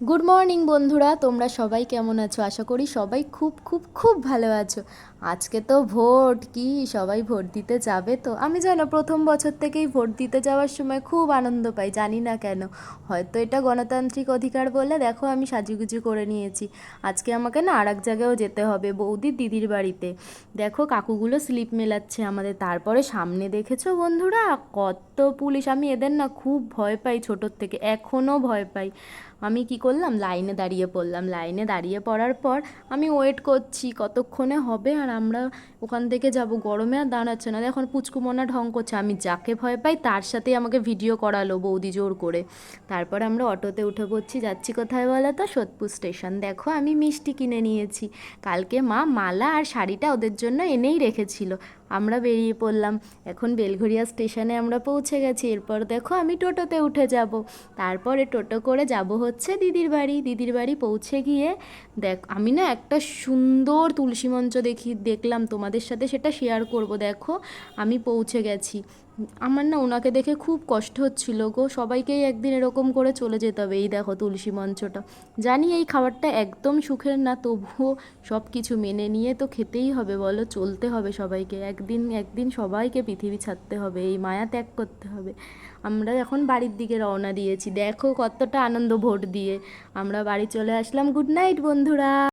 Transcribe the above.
Good morning বন্ধুরা। তোমরা সবাই কেমন আছো? আশা করি সবাই খুব খুব খুব ভালো আছো। আজকে তো ভোট, কি সবাই ভোট দিতে যাবে তো? আমি জানো প্রথম বছর থেকেই ভোট দিতে যাওয়ার সময় খুব আনন্দ পাই, জানি না কেন। হয়তো এটা গণতান্ত্রিক অধিকার বলে, দেখো আমি সাজুগুজু করে নিয়েছি। আজকে আমাকে না আর এক জায়গায়ও যেতে হবে বৌদির দিদির বাড়িতে। দেখো, কাকুগুলো স্লিপ মেলাচ্ছে আমাদের। তারপরে সামনে দেখেছ বন্ধুরা? কত পুলিশ। আমি এদের না খুব ভয় পাই ছোটোর থেকে, এখনও ভয় পাই। আমি কি করলাম লাইনে দাঁড়িয়ে পড়লাম। লাইনে দাঁড়িয়ে পড়ার পর আমি ওয়েট করছি কতক্ষণে হবে আর আমরা ওখান থেকে যাব। গরমে আর দাঁড়াচ্ছে না। এখন পুচকুমনা ঢং করছে। আমি যাকে ভয় পাই তার সাথেই আমাকে ভিডিও করালো বৌদি জোর করে। তারপর আমরা অটোতে উঠে পড়ছি। যাচ্ছি কোথায় বলো তো? সোদপুর স্টেশন। দেখো আমি মিষ্টি কিনে নিয়েছি। কালকে মা মালা আর শাড়িটা ওদের জন্য এনেই রেখেছিল। আমরা বেরিয়ে পড়লাম। এখন বেলঘরিয়া স্টেশনে আমরা পৌঁছে গেছি। এরপর দেখো আমি টোটোতে উঠে যাব। তারপরে টোটো করে যাব হচ্ছে দিদির বাড়ি। দিদির বাড়ি পৌঁছে গিয়ে দেখ, আমি না একটা সুন্দর তুলসী মঞ্চ দেখি, দেখলাম। তোমাদের সাথে সেটা শেয়ার করব। দেখো, আমি পৌঁছে গেছি। আমার না ওনাকে দেখে খুব কষ্ট হচ্ছিল গো। সবাইকেই একদিন এরকম করে চলে যেতে হবে। এই দেখো তুলসী মঞ্চটা। জানি এই খাবারটা একদম সুখের না, তবুও সব কিছু মেনে নিয়ে তো খেতেই হবে বলো, চলতে হবে সবাইকে। একদিন একদিন সবাইকে পৃথিবী ছাড়তে হবে, এই মায়া ত্যাগ করতে হবে। আমরা এখন বাড়ির দিকে রওনা দিয়েছি। দেখো কতটা আনন্দ ভোট দিয়ে। আমরা বাড়ি চলে আসলাম। গুড নাইট বন্ধুরা।